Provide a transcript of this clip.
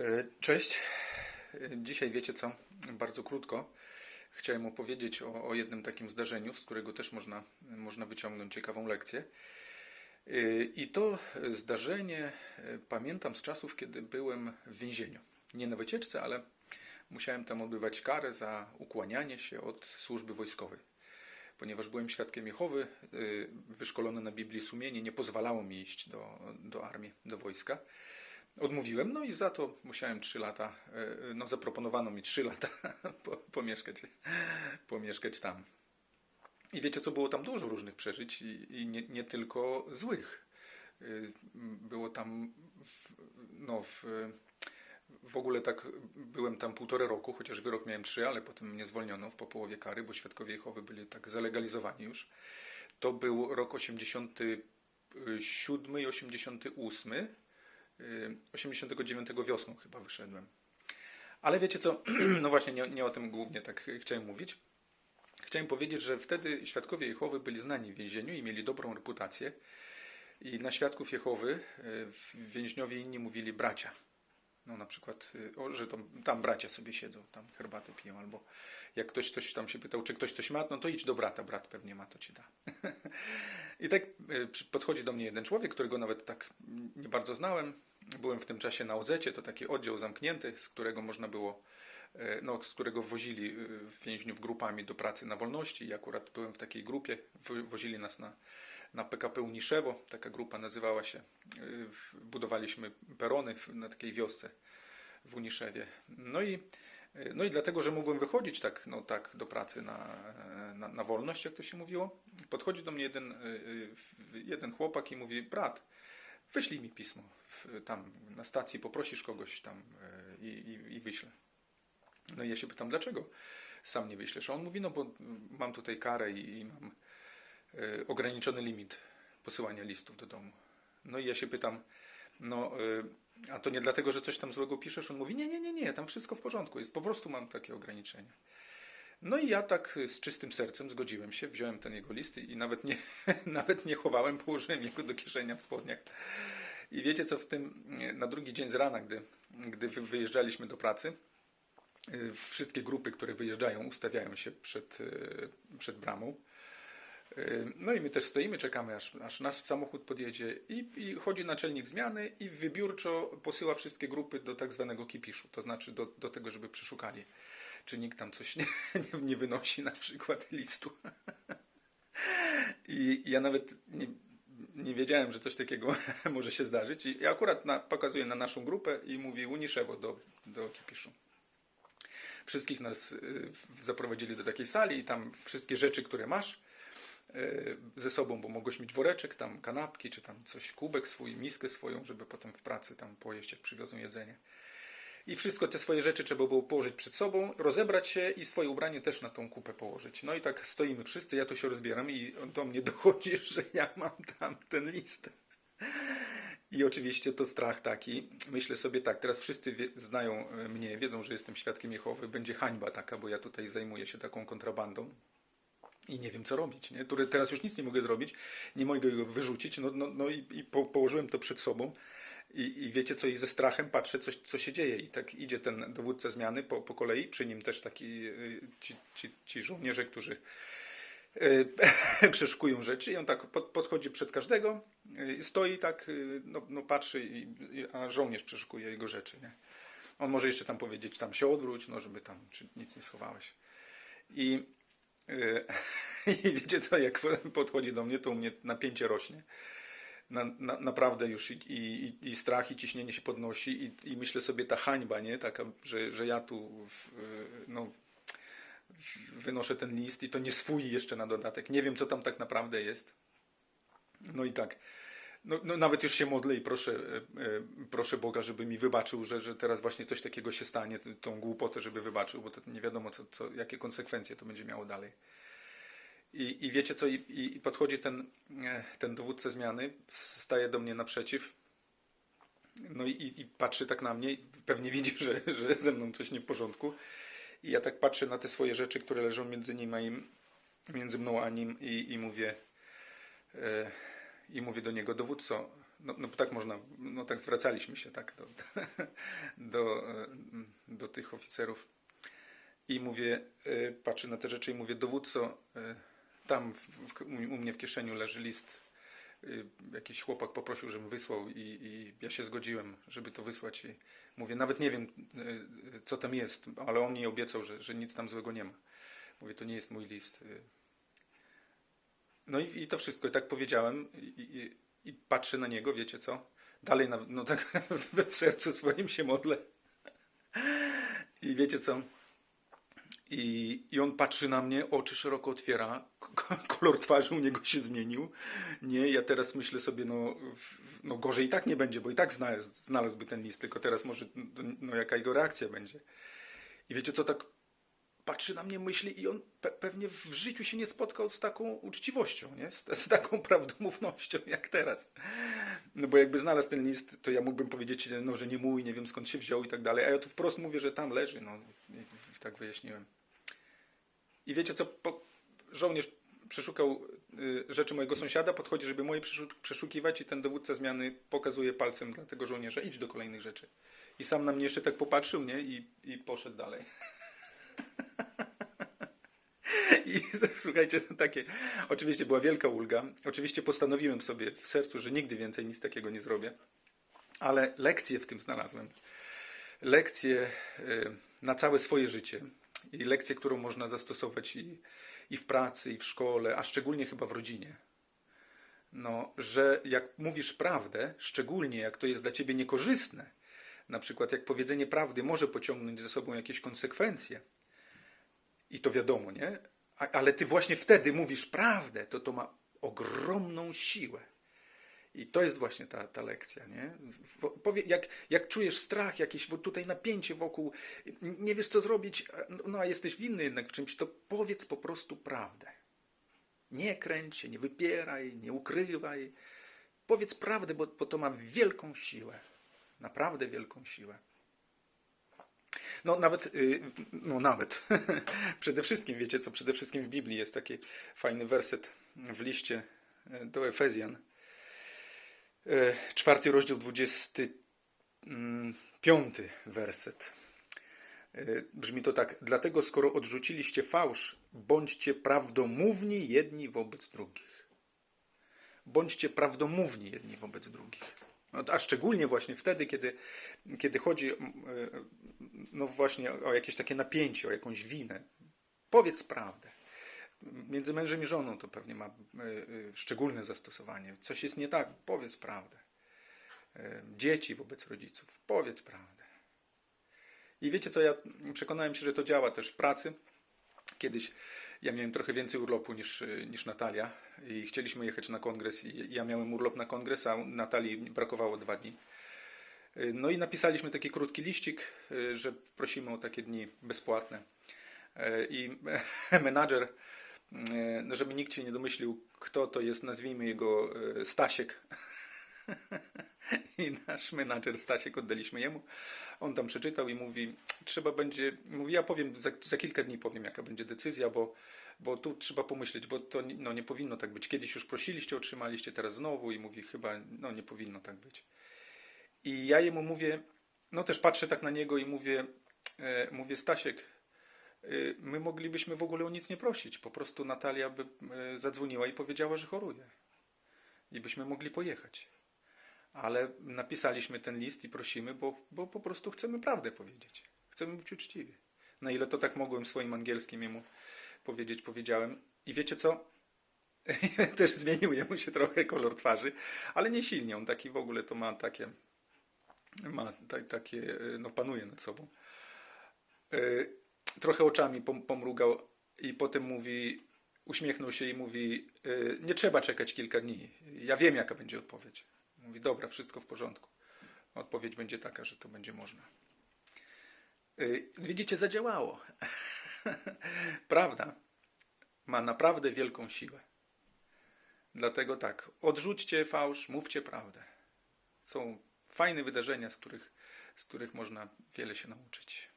E, Cześć. E, Dzisiaj wiecie co? Bardzo krótko. Chciałem opowiedzieć o, o jednym takim zdarzeniu, z którego też można, można wyciągnąć ciekawą lekcję. E, I to zdarzenie pamiętam z czasów, kiedy byłem w więzieniu. Nie na wycieczce, ale musiałem tam odbywać karę za ukłanianie się od służby wojskowej. Ponieważ byłem świadkiem Jehowy, e, wyszkolony na Biblii sumienie nie pozwalało mi iść do, do armii, do wojska. Odmówiłem, no i za to musiałem 3 lata, e, no zaproponowano mi 3 lata po- pomieszkać, pomieszkać tam. I wiecie co, było tam dużo różnych przeżyć i, i nie, nie tylko złych. Y, Było tam, w, no w, w ogóle tak byłem tam półtora roku, chociaż wyrok miałem trzy, ale potem mnie zwolniono po połowie kary, bo świadkowie Jehowy byli tak zalegalizowani już. To był rok 87 i 88. Y, 89 wiosną chyba wyszedłem. Ale wiecie co, no właśnie nie, nie o tym głównie tak chciałem mówić. Chciałem powiedzieć, że wtedy świadkowie Jehowy byli znani w więzieniu i mieli dobrą reputację. I na świadków Jehowy y, więźniowie inni mówili bracia. No na przykład, y, o, że tam, tam bracia sobie siedzą, tam herbatę piją, albo jak ktoś coś tam się pytał, czy ktoś coś ma, no to idź do brata, brat pewnie ma, to ci da. I tak przy- podchodzi do mnie jeden człowiek, którego nawet tak nie bardzo znałem. Byłem w tym czasie na OZ, to taki oddział zamknięty, z którego można było, e, no, z którego wozili y, więźniów grupami do pracy na wolności. I akurat byłem w takiej grupie, Wo- wozili nas na, na PKP Uniszewo, taka grupa nazywała się. Budowaliśmy perony na takiej wiosce w Uniszewie. No i, no i dlatego, że mogłem wychodzić tak, no, tak do pracy na, na, na wolność, jak to się mówiło, podchodzi do mnie jeden, y, y, jeden chłopak i mówi, brat, wyślij mi pismo tam na stacji, poprosisz kogoś tam y, i, i, i wyślę. No i ja się pytam, dlaczego sam nie wyślesz? A on mówi, no bo mam tutaj karę i, i mam ograniczony limit posyłania listów do domu. No i ja się pytam, no a to nie dlatego, że coś tam złego piszesz? On mówi, nie, nie, nie, nie, tam wszystko w porządku, jest po prostu mam takie ograniczenia. No i ja tak z czystym sercem zgodziłem się, wziąłem ten jego list i nawet nie, nawet nie chowałem, położyłem jego do kieszenia w spodniach. I wiecie co, w tym, na drugi dzień z rana, gdy, gdy wy- wyjeżdżaliśmy do pracy, y, wszystkie grupy, które wyjeżdżają, ustawiają się przed, y, przed bramą. Y, No i my też stoimy, czekamy, aż, aż nasz samochód podjedzie i, i chodzi naczelnik zmiany i wybiórczo posyła wszystkie grupy do tak zwanego kipiszu, to znaczy do, do tego, żeby przeszukali, czy nikt tam coś nie, nie, nie wynosi na przykład listu. I ja nawet nie, nie wiedziałem, że coś takiego może się zdarzyć i akurat na, pokazuję na naszą grupę i mówi Uniszewo do, do kipiszu. Wszystkich nas y, w- zaprowadzili do takiej sali i tam wszystkie rzeczy, które masz, ze sobą, bo mogłeś mieć woreczek, tam kanapki, czy tam coś, kubek swój, miskę swoją, żeby potem w pracy tam pojeść, jak przywiozą jedzenie. I wszystko te swoje rzeczy trzeba było położyć przed sobą, rozebrać się i swoje ubranie też na tą kupę położyć. No i tak stoimy wszyscy, ja to się rozbieram i do mnie dochodzi, że ja mam tam ten list. I oczywiście to strach taki. Myślę sobie tak, teraz wszyscy wie, znają e, mnie, wiedzą, że jestem świadkiem Jehowy, będzie hańba taka, bo ja tutaj zajmuję się taką kontrabandą i nie wiem co robić. Nie? Teraz już nic nie mogę zrobić, nie mogę go wyrzucić, no, no, no i, i po, położyłem to przed sobą i, i wiecie co, i ze strachem patrzę, coś, co się dzieje i tak idzie ten dowódca zmiany po, po kolei, przy nim też taki y, ci, ci, ci żołnierze, którzy y, przeszukują rzeczy i on tak pod, podchodzi przed każdego, y, stoi tak, y, no, no patrzy, i, a żołnierz przeszukuje jego rzeczy. Nie? On może jeszcze tam powiedzieć, tam się odwróć, no żeby tam, czy nic nie schowałeś. I, i wiecie co, jak podchodzi do mnie, to u mnie napięcie rośnie. Na, na, naprawdę już i, i, i strach, i ciśnienie się podnosi i, i myślę sobie ta hańba, nie? Taka, że, że ja tu w, no, w- wynoszę ten list i to nie swój jeszcze na dodatek. Nie wiem, co tam tak naprawdę jest. No i tak. No, no nawet już się modlę i proszę, e, e, proszę Boga, żeby mi wybaczył, że, że teraz właśnie coś takiego się stanie, tą głupotę, żeby wybaczył, bo to nie wiadomo, co, co, jakie konsekwencje to będzie miało dalej. I, i wiecie co, i, i podchodzi ten, e, ten dowódca zmiany, staje do mnie naprzeciw, no i, i patrzy tak na mnie, pewnie widzi, że, że ze mną coś nie w porządku. I ja tak patrzę na te swoje rzeczy, które leżą między nim a im, między mną a nim i, i mówię, i mówię do niego, dowódco, no, no tak można, no tak zwracaliśmy się tak do, do, do tych oficerów. I mówię, e, patrzę na te rzeczy i mówię, dowódco, e, tam w, w, u mnie w kieszeniu leży list. E, Jakiś chłopak poprosił, żebym wysłał i, i ja się zgodziłem, żeby to wysłać. I mówię, nawet nie wiem, co tam jest, ale on mi obiecał, że, że nic tam złego nie ma. Mówię, to nie jest mój list. No i, i to wszystko. I tak powiedziałem i, i, i patrzę na niego, wiecie co? Dalej, na, no tak w sercu swoim się modlę. I wiecie co? I, I on patrzy na mnie, oczy szeroko otwiera, kolor twarzy u niego się zmienił. Nie, ja teraz myślę sobie, no, no gorzej i tak nie będzie, bo i tak znalazł, znalazłby ten list, tylko teraz może, no jaka jego reakcja będzie. I wiecie co, tak patrzy na mnie, myśli i on pe pewnie w życiu się nie spotkał z taką uczciwością, nie? Z, z taką prawdomównością jak teraz. No bo jakby znalazł ten list, to ja mógłbym powiedzieć, no, że nie mój, nie wiem skąd się wziął i tak dalej, a ja tu wprost mówię, że tam leży, no i, tak wyjaśniłem. I wiecie co, po, żołnierz przeszukał y, rzeczy mojego sąsiada, podchodzi, żeby moje przeszu- przeszukiwać i ten dowódca zmiany pokazuje palcem dla tego żołnierza, idź do kolejnych rzeczy. I sam na mnie jeszcze tak popatrzył, nie? I, i poszedł dalej. Słuchajcie, no takie, oczywiście była wielka ulga. Oczywiście postanowiłem sobie w sercu, że nigdy więcej nic takiego nie zrobię, ale lekcję w tym znalazłem. Lekcję y, na całe swoje życie i lekcję, którą można zastosować i, i w pracy, i w szkole, a szczególnie chyba w rodzinie. No, że jak mówisz prawdę, szczególnie jak to jest dla ciebie niekorzystne, na przykład jak powiedzenie prawdy może pociągnąć za sobą jakieś konsekwencje, i to wiadomo, nie? Ale ty właśnie wtedy mówisz prawdę, to to ma ogromną siłę. I to jest właśnie ta, ta lekcja, nie? Powie, jak, jak czujesz strach, jakieś tutaj napięcie wokół, nie wiesz co zrobić, a- no a jesteś winny jednak w czymś, to powiedz po prostu prawdę. Nie kręć się, nie wypieraj, nie ukrywaj. Powiedz prawdę, bo, bo to ma wielką siłę. Naprawdę wielką siłę. No nawet, y, no nawet, przede wszystkim, wiecie co, przede wszystkim w Biblii jest taki fajny werset w liście y, do Efezjan. Y, Czwarty rozdział, dwudziesty mm, piąty werset. Brzmi to tak. Dlatego skoro odrzuciliście fałsz, bądźcie prawdomówni jedni wobec drugich. Bądźcie prawdomówni jedni wobec drugich. No, a szczególnie właśnie wtedy, kiedy, kiedy chodzi no właśnie o jakieś takie napięcie, o jakąś winę. Powiedz prawdę. Między mężem i żoną to pewnie ma y, y, szczególne zastosowanie. Coś jest nie tak, powiedz prawdę. Y, Dzieci wobec rodziców, powiedz prawdę. I wiecie co, ja przekonałem się, że to działa też w pracy. Kiedyś ja miałem trochę więcej urlopu niż, y, niż Natalia i chcieliśmy jechać na kongres i ja miałem urlop na kongres, a Natalii brakowało dwa dni. Y, No i napisaliśmy taki krótki liścik, y, że prosimy o takie dni bezpłatne. I menadżer, no żeby nikt się nie domyślił, kto to jest, nazwijmy jego Stasiek. I nasz menadżer Stasiek oddaliśmy jemu. On tam przeczytał i mówi, trzeba będzie, mówi, ja powiem, za, za kilka dni powiem, jaka będzie decyzja, bo, bo tu trzeba pomyśleć, bo to no, nie powinno tak być. Kiedyś już prosiliście, otrzymaliście, teraz znowu i mówi, chyba no, nie powinno tak być. I ja jemu mówię, no też patrzę tak na niego i mówię, e, mówię Stasiek, e, my moglibyśmy w ogóle o nic nie prosić. Po prostu Natalia by e, zadzwoniła i powiedziała, że choruje. I byśmy mogli pojechać. Ale napisaliśmy ten list i prosimy, bo, bo po prostu chcemy prawdę powiedzieć. Chcemy być uczciwi. Na ile to tak mogłem swoim angielskim jemu powiedzieć, powiedziałem. I wiecie co? Też zmienił jemu się trochę kolor twarzy, ale nie silnie. On taki w ogóle to ma takie ma ta, takie, e, no panuje nad sobą. E, Trochę oczami pom, pomrugał i potem mówi, uśmiechnął się i mówi, e, nie trzeba czekać kilka dni. Ja wiem, jaka będzie odpowiedź. Mówi, dobra, wszystko w porządku. Odpowiedź będzie taka, że to będzie można. E, Widzicie, zadziałało. Prawda ma naprawdę wielką siłę. Dlatego tak, odrzućcie fałsz, mówcie prawdę. Są fajne wydarzenia, z których, z których można wiele się nauczyć.